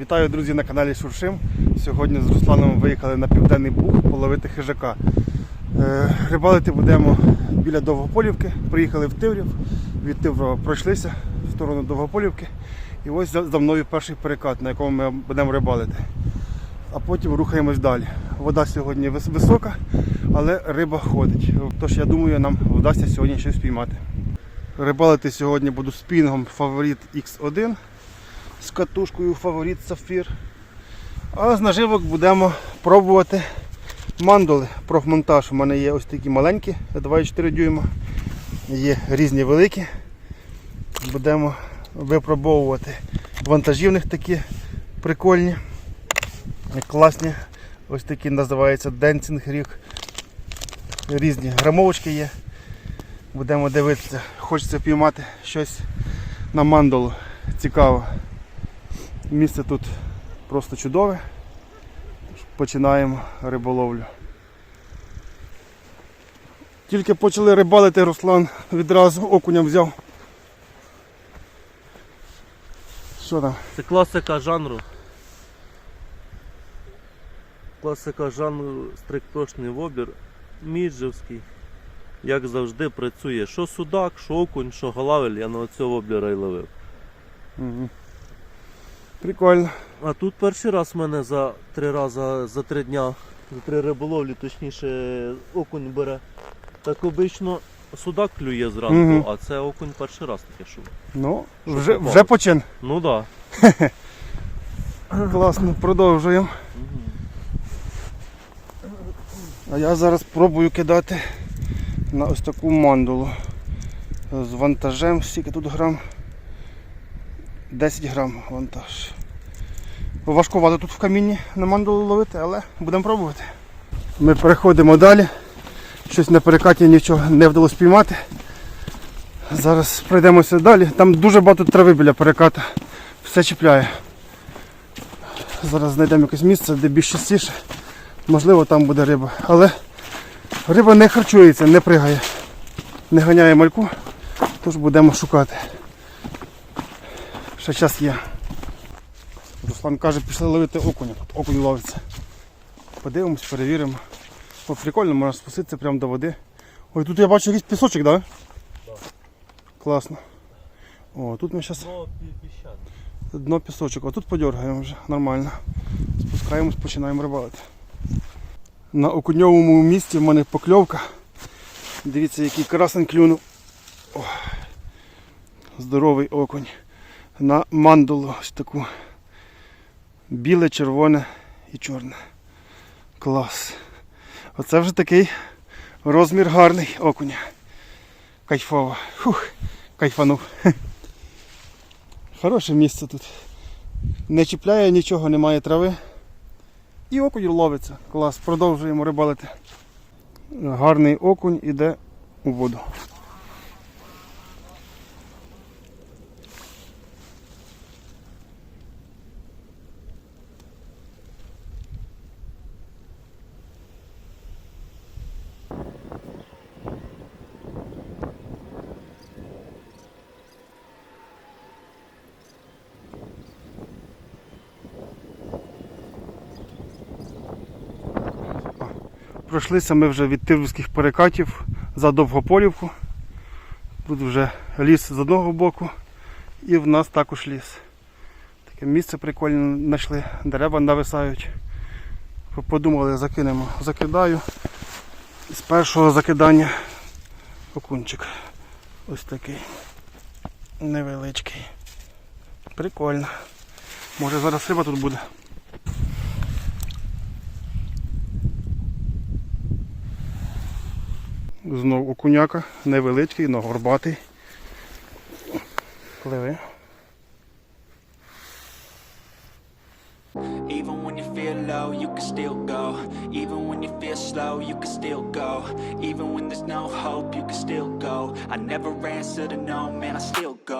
Вітаю, друзі, на каналі Шуршим. Сьогодні з Русланом виїхали на Південний Буг половити хижака. Е, Рибалити будемо біля Довгополівки. Приїхали в Тиврів. Від Тиврова пройшлися в сторону Довгополівки. І ось за мною перший перекат, на якому ми будемо рибалити. А потім рухаємось далі. Вода сьогодні вис- висока, але риба ходить. Тож я думаю, нам вдасться сьогодні щось піймати. Рибалити сьогодні буду з пінгом Фаворит X1 з катушкою Фаворит Сафір. А з наживок будемо пробувати мандули профмонтаж. У мене є ось такі маленькі, 2,4 дюйма. Є різні великі. Будемо випробовувати вантажівних такі прикольні, класні. Ось такі називаються Dancing Rig. Різні грамовочки є. Будемо дивитися, хочеться піймати щось на мандулу. Цікаво. Місце тут просто чудове. Починаємо риболовлю. Тільки почали рибалити, Руслан відразу окуня взяв. Що там? Це класика жанру. Класика жанру стриктошний вобір. Міджевський. Як завжди працює. Що судак, що окунь, що галавель, я на цього воблера й ловив. Угу. Прикольно. А тут перший раз в мене за три рази за три дня, за три риболовлі, точніше, окунь бере. Так обично судак клює зранку, Мгм. а це окунь перший раз таке що. Ну, Що вже, попало? вже почин. Ну так. Да. Класно, продовжуємо. А я зараз пробую кидати на ось таку мандулу з вантажем. Скільки тут грам? 10 грам вантаж. Важкувато тут в камінні на мандулу ловити, але будемо пробувати. Ми переходимо далі. Щось на перекаті нічого не вдалося спіймати. Зараз пройдемося далі. Там дуже багато трави біля переката. Все чіпляє. Зараз знайдемо якесь місце, де більш частіше. Можливо, там буде риба. Але риба не харчується, не пригає, не ганяє мальку, тож будемо шукати. Ще час є. Руслан каже, пішли ловити окуня. Тут окунь ловиться. Подивимось, перевіримо. О, прикольно, можна спуститися прямо до води. Ой, тут я бачу якийсь пісочок, так? Да? Класно. О, тут ми зараз піщан. Дно пісочок, а тут подергаємо вже нормально. Спускаємось, починаємо рибалити. На окуньовому місці в мене покльовка. Дивіться, який красень клюнув. О, здоровий окунь. На мандулу ось таку. Біле, червоне і чорне. Клас. Оце вже такий розмір гарний окуня. Кайфово. Фух, кайфанув. Хороше місце тут. Не чіпляє нічого, немає трави. І окунь ловиться. Клас, продовжуємо рибалити. Гарний окунь іде у воду. Пройшлися ми вже від Тиврівських перекатів за Довгополівку. Тут вже ліс з одного боку і в нас також ліс. Таке місце прикольне знайшли, дерева нависають. Подумали, закинемо. Закидаю. З першого закидання окунчик. Ось такий. Невеличкий. Прикольно. Може зараз риба тут буде. Знов окуняка, невеличкий, но горбатий. Пливи. Even when you feel low, you can still go. Even when you feel slow, you can still go. Even when there's no hope, you can still go. I never answer to no, man, I still. Go,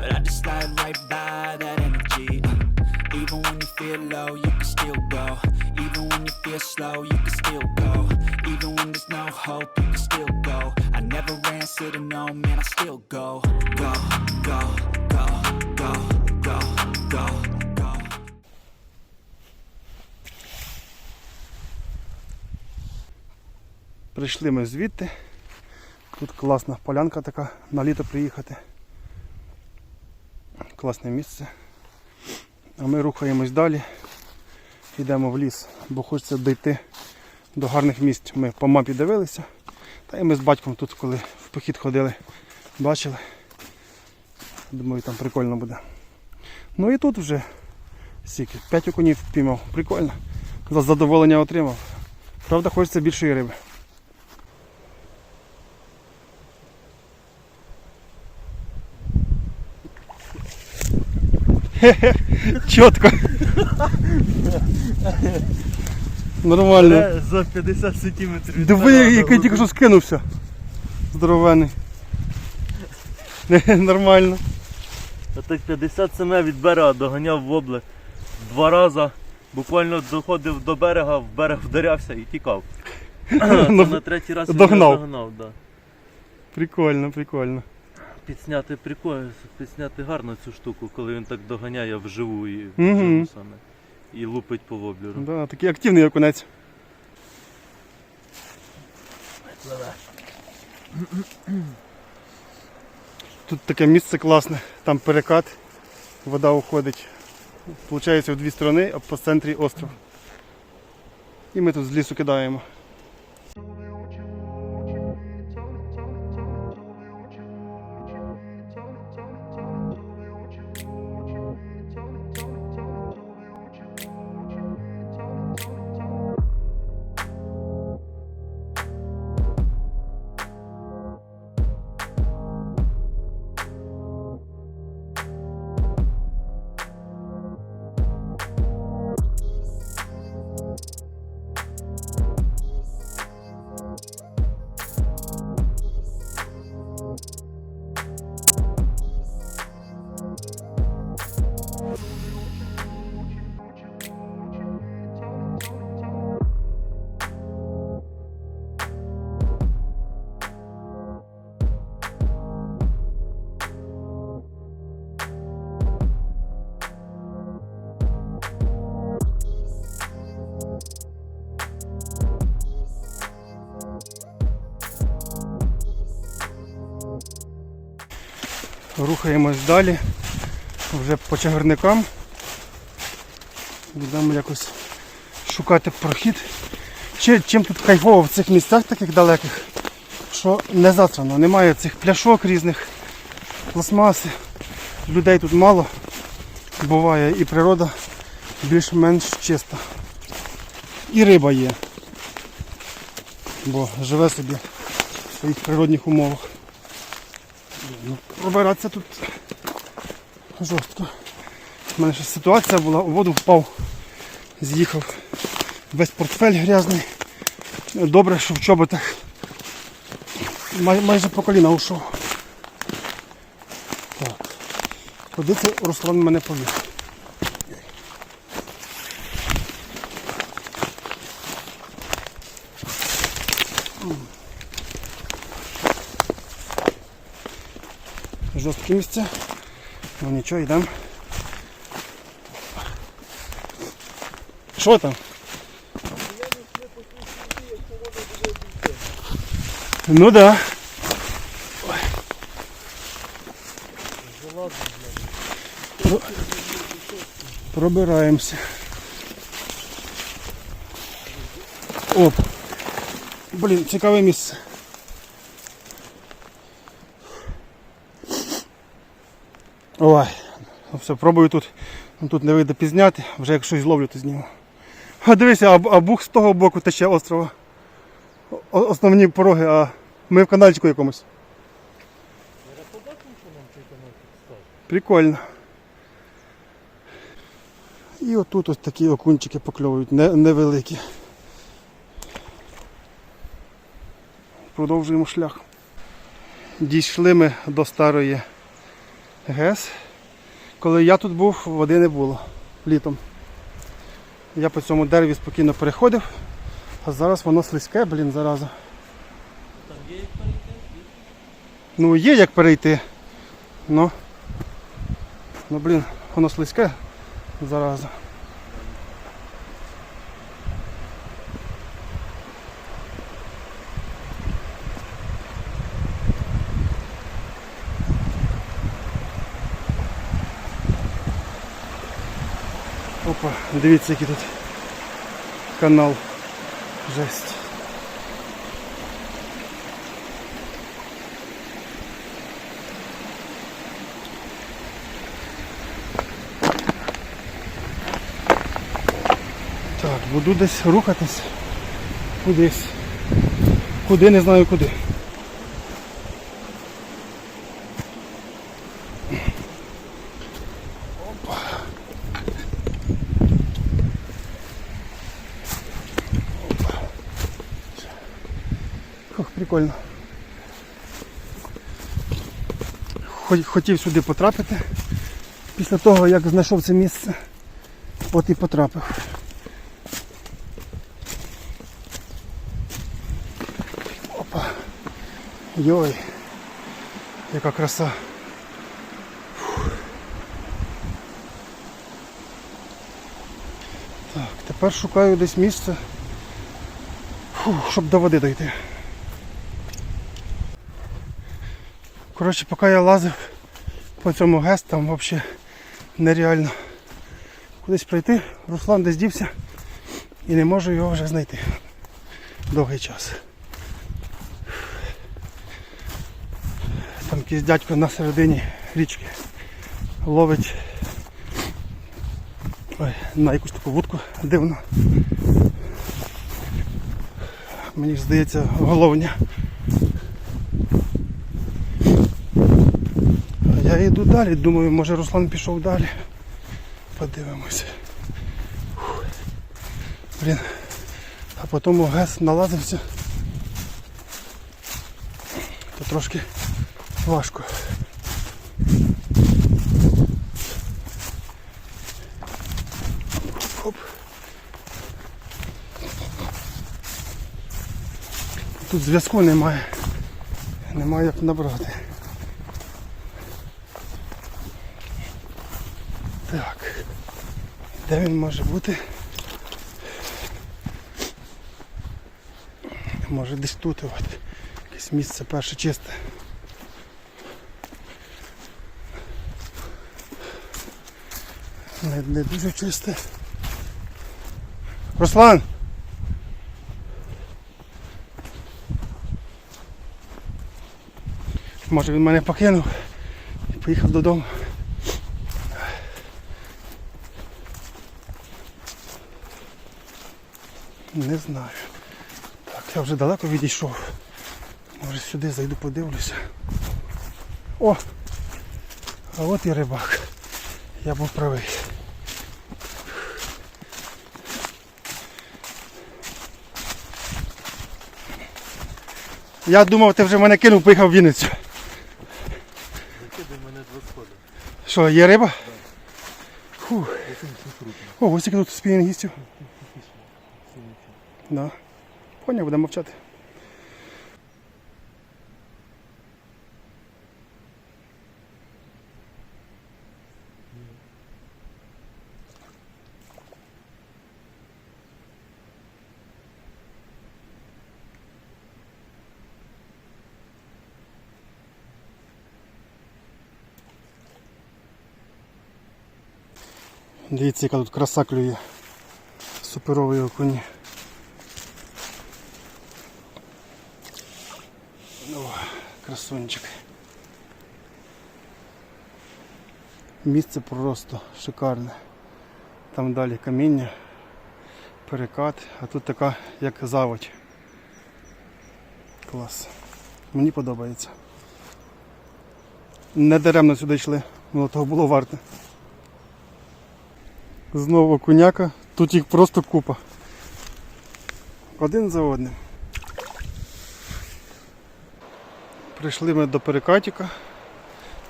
but I just slide right by that energy. Uh, even when you feel low, you can still go. Even when you feel slow, you can still go. Even when there's no hope, you can still go. I never answer to no, man, I still. Go, go, go, go, go, go, go. Прийшли ми звідти. Тут класна полянка така, на літо приїхати. Класне місце. А ми рухаємось далі. Йдемо в ліс, бо хочеться дійти до гарних місць. Ми по мапі дивилися. Та і ми з батьком тут, коли в похід ходили, бачили. Думаю, там прикольно буде. Ну і тут вже стільки. П'ять окунів впіймав. Прикольно. За задоволення отримав. Правда, хочеться більшої риби. Чітко. Нормально. Це за 50 сантиметрів. від Диви, який тільки що скинувся. Здоровений. Нормально. А так 50 см від берега доганяв вобле два рази. Буквально доходив до берега, в берег вдарявся і тікав. Це на третій раз він Ну, догнав. догнав, да. Прикольно, прикольно. Підсняти прикольно, підсняти гарно цю штуку, коли він так доганяє вживу і Мгм. вживу саме. І лупить по воблеру. Да, такий активний окунець. Тут таке місце класне, там перекат, вода уходить. Получається в дві сторони, а по центрі остров. І ми тут з лісу кидаємо. Рухаємось далі. Вже по чагарникам. Будемо якось шукати прохід. Чи, чим тут кайфово в цих місцях таких далеких, що не засрано, немає цих пляшок різних, пластмаси. Людей тут мало буває і природа більш-менш чиста. І риба є. Бо живе собі в своїх природних умовах. Пробиратися тут жорстко. У мене ще ситуація була, у воду впав, з'їхав. Весь портфель грязний. Добре, що в чоботах. Май, майже по коліна ушов. Так. Куди це Руслан мене повів? Жорсткі місця. Ну нічого, йдемо. Що там? Ну да. Ой. Про- Пробираємося. Оп. Блін, цікаве місце. Ой, ну все, пробую тут. Ну, Тут не вийде пізняти, вже як щось зловлю, то зніму. А дивися, а, а бух з того боку тече острова. О- основні пороги, а ми в канальчику якомусь. Прикольно. І отут ось такі окунчики покльовують, не, невеликі. Продовжуємо шлях. Дійшли ми до старої ГЕС. Коли я тут був, води не було літом. Я по цьому дереві спокійно переходив, а зараз воно слизьке, блін, зараза. Там є як перейти? Ну є як перейти. Ну, блін, воно слизьке зараза. Опа, дивіться, який тут канал. Жесть. Так, буду десь рухатись. Кудись. Куди, не знаю куди. Опа. Опа. Ох, прикольно. Хотів сюди потрапити. Після того, як знайшов це місце, от і потрапив. Опа. Йой. Яка краса. Так, тепер шукаю десь місце, щоб до води дойти. Коротше, поки я лазив по цьому ГЕС, там взагалі нереально кудись пройти. Руслан десь дівся і не можу його вже знайти. Довгий час. Там якийсь дядько на середині річки ловить ой, на якусь таку вудку дивно. Мені здається головня. А я йду далі, думаю, може Руслан пішов далі. Подивимося. Блін. А потім ГЕС налазився. То трошки важко. Оп. Тут зв'язку немає. Немає як набрати. Так. Де він може бути? Може десь тут от. Якесь місце перше чисте. Не, не дуже чисте. Руслан! Може він мене покинув і поїхав додому. Не знаю. Так, я вже далеко відійшов. Може сюди зайду подивлюся. О! А от і рибак. Я був правий. Я думав, ти вже мене кинув, поїхав в Вінницю. Закидай мене два сходи. Що, є риба? Фух. О, ось які тут спінінгістів. Да. Поняв, будемо мовчати. Дивіться, яка тут краса клює. Суперовий окунь. Красунчик. Місце просто шикарне. Там далі каміння. перекат, а тут така як заводь. Клас. Мені подобається. Не даремно сюди йшли, воно того було варте. Знову окуняка, тут їх просто купа. Один за одним. Прийшли ми до перекатіка,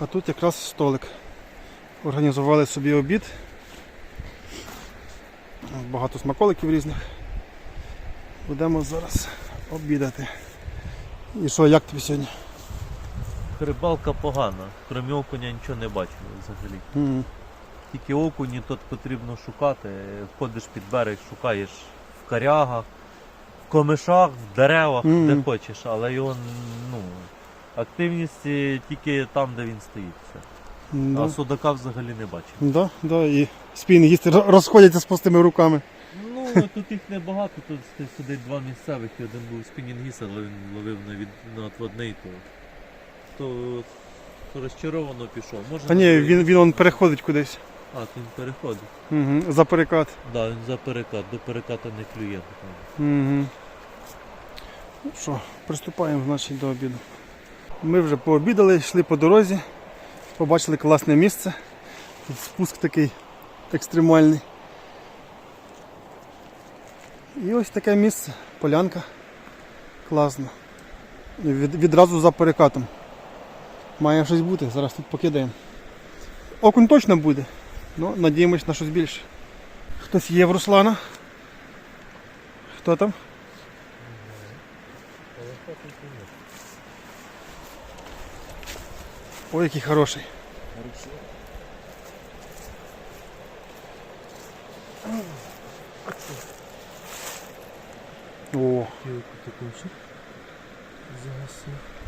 а тут якраз столик. Організували собі обід. Багато смаколиків різних. Будемо зараз обідати. І що, як тобі сьогодні? Рибалка погана, крім окуня нічого не бачили взагалі. М, Тільки окуні тут потрібно шукати. Ходиш під берег, шукаєш в корягах, в комишах, в деревах, Мгм. де хочеш, але його ну, активність е, тільки там, де він стоїть. Да, А судака взагалі не бачив. да, да, і спінгісти ро- розходяться з пустими руками. Ну, тут їх небагато, тут сидить два місцевих, і один був спінінгіст, але він ловив на, від... на отводний, то, то розчаровано пішов. Може, Та ні, він, він он переходить кудись. А, то він переходить. Угу, за перекат. Да, він за перекат, до переката не клює. Угу. Ну що, приступаємо значить, до обіду. Ми вже пообідали, йшли по дорозі, побачили класне місце. Тут спуск такий екстремальний. І ось таке місце, полянка. Класно. Від, відразу за перекатом. Має щось бути, зараз тут покидаємо. Окунь точно буде, але надіємось на щось більше. Хтось є в Руслана. Хто там? Ой, який хороший. О,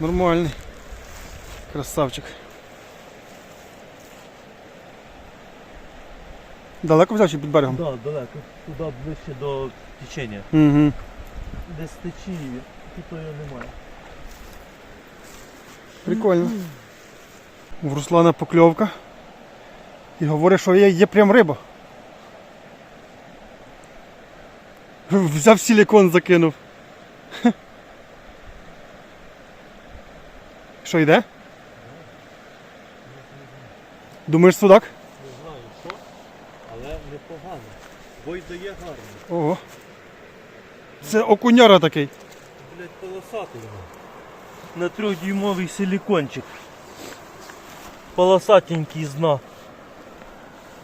нормальний. Красавчик. Далеко взяв чи під берегом? Так, да, далеко. Туди ближче до течення. Угу. Десь течії, тут його немає. Прикольно. В Руслана покльовка. І говорить, що є, є прям риба. Взяв силікон, закинув. Що йде? Думаєш судак? Не знаю що, але непогано. Бой дає гарно. Ого. Це окуняра такий. Блять, полосатий. На трьохдюймовий силікончик. Полосатенький з дна.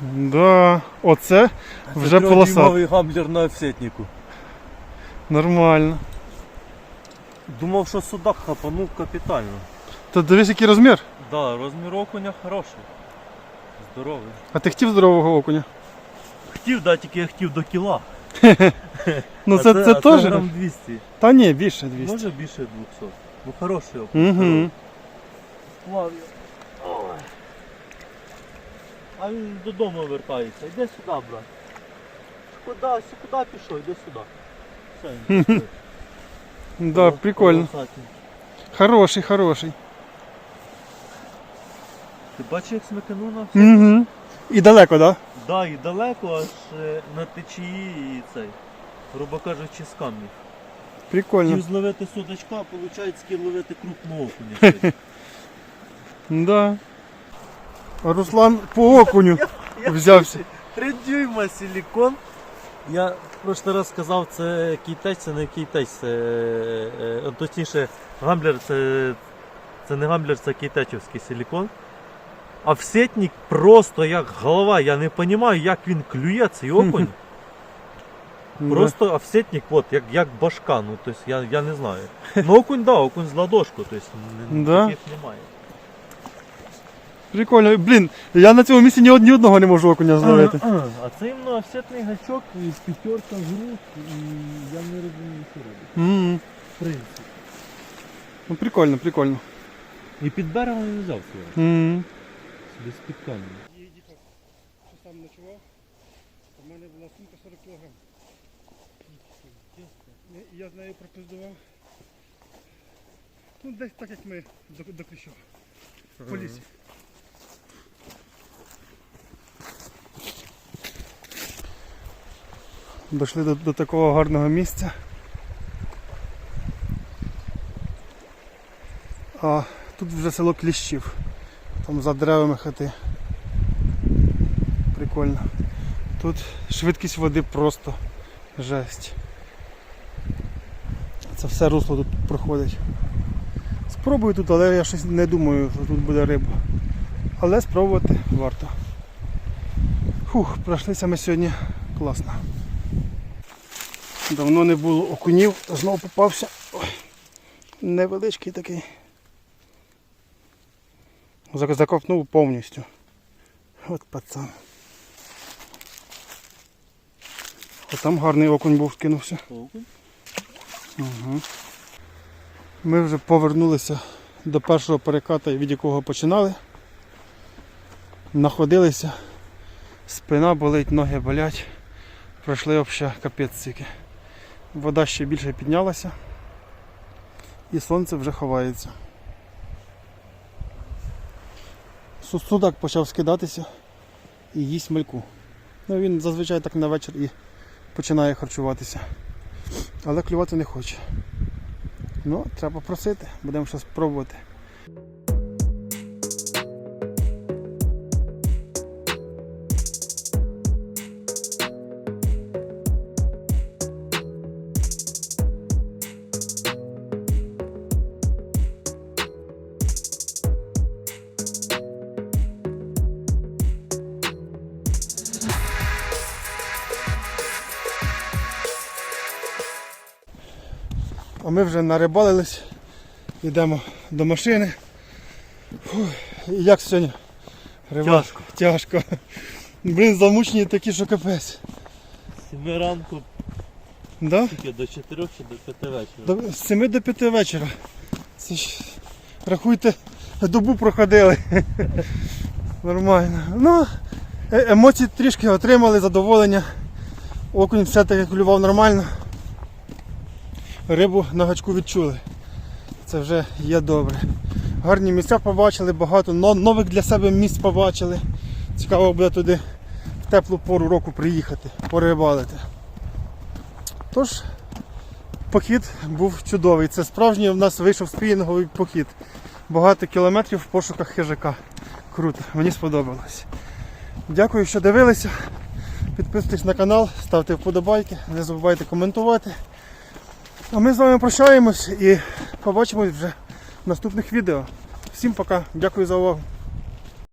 Да. Оце вже полоса. Трьохдюймовий гамблер на офсетнику. Нормально. Думав, що судак хапанув капітально. Та дивись, який розмір. Да, розмір окуня хороший. Здоровий. А ти хотів здорового окуня? Хотів, да, тільки я хотів до кіла. Ну це, це, а теж. грам 200. Та ні, більше 200. Може більше 200. Ну хороший окунь. Угу. Плав'я. А він додому вертається. Йди сюди, брат. Куди, куди пішов? Йди сюди. Все, він пішов. Да, прикольно. Хороший, хороший. Ти бачиш, як все? Угу. І далеко, да? Да, і далеко, аж е, на течії і цей. Грубо кажучи, з камнів. Прикольно. Хотів зловити судачка, а виходить ловити крупного окуня. сьогодні. Да. А Руслан по окуню взявся. Три дюйма силікон. Я в прошлий раз сказав, це кейтеч, це не кейтеч, це е, е, точніше гамблер це, це не гамблер, це кейтечівський силікон. А всетник просто як голова, я не розумію, як він клює цей окунь. Просто офсетник, от, як, як башка, ну тобто я, я не знаю. Ну окунь, да, окунь з ладошку, тобто н- Да. таких немає. Прикольно. Блін, я на цьому місці ні, од- ні одного не можу окуня зловити. А це іменно офсетний гачок, і п'ятерка груз, і я не розумію, що робить. Мгм. В принципі. Ну, прикольно, прикольно. І під берегом він взяв свого. Угу. Без під камінь. Є діток, що сам ночував, у мене була сумка 40 кг. Я з нею пропиздував. Ну, десь так, як ми до, до Кліщова. По лісі. Дійшли до, до такого гарного місця. А тут вже село Кліщів. Там за деревами хати. Прикольно. Тут швидкість води просто жесть. Це все русло тут проходить. Спробую тут, але я щось не думаю, що тут буде риба. Але спробувати варто. Фух, пройшлися ми сьогодні класно. Давно не було окунів, знову попався. Ой, невеличкий такий. Закопнув повністю. От пацан. О, там гарний окунь був скинувся. Угу. Ми вже повернулися до першого переката, від якого починали. Находилися, спина болить, ноги болять. Пройшли взагалі капець ціки. Вода ще більше піднялася і сонце вже ховається. Су- Судак почав скидатися і їсть мальку. Ну, він зазвичай так на вечір і починає харчуватися. Але клювати не хоче. Ну, треба просити, будемо щось пробувати. Ми вже нарибалились, йдемо до машини. Фух, і як сьогодні? Риба- Тяжко. Тяжко. Блін, замучені такі, що капець. Сіми ранку Да? тільки до 4 чи до 5 вечора. До, з 7 до 5 вечора. Це ж, рахуйте, добу проходили. Нормально. Ну, е- емоції трішки отримали, задоволення. Окунь все-таки клював нормально. Рибу на гачку відчули. Це вже є добре. Гарні місця побачили, багато нових для себе місць побачили. Цікаво буде туди в теплу пору року приїхати, порибалити. Тож, похід був чудовий. Це справжній в нас вийшов спінінговий похід. Багато кілометрів в пошуках хижака. Круто, мені сподобалось. Дякую, що дивилися. Підписуйтесь на канал, ставте вподобайки, не забувайте коментувати. А ми з вами прощаємось і побачимось вже в наступних відео. Всім пока, дякую за увагу.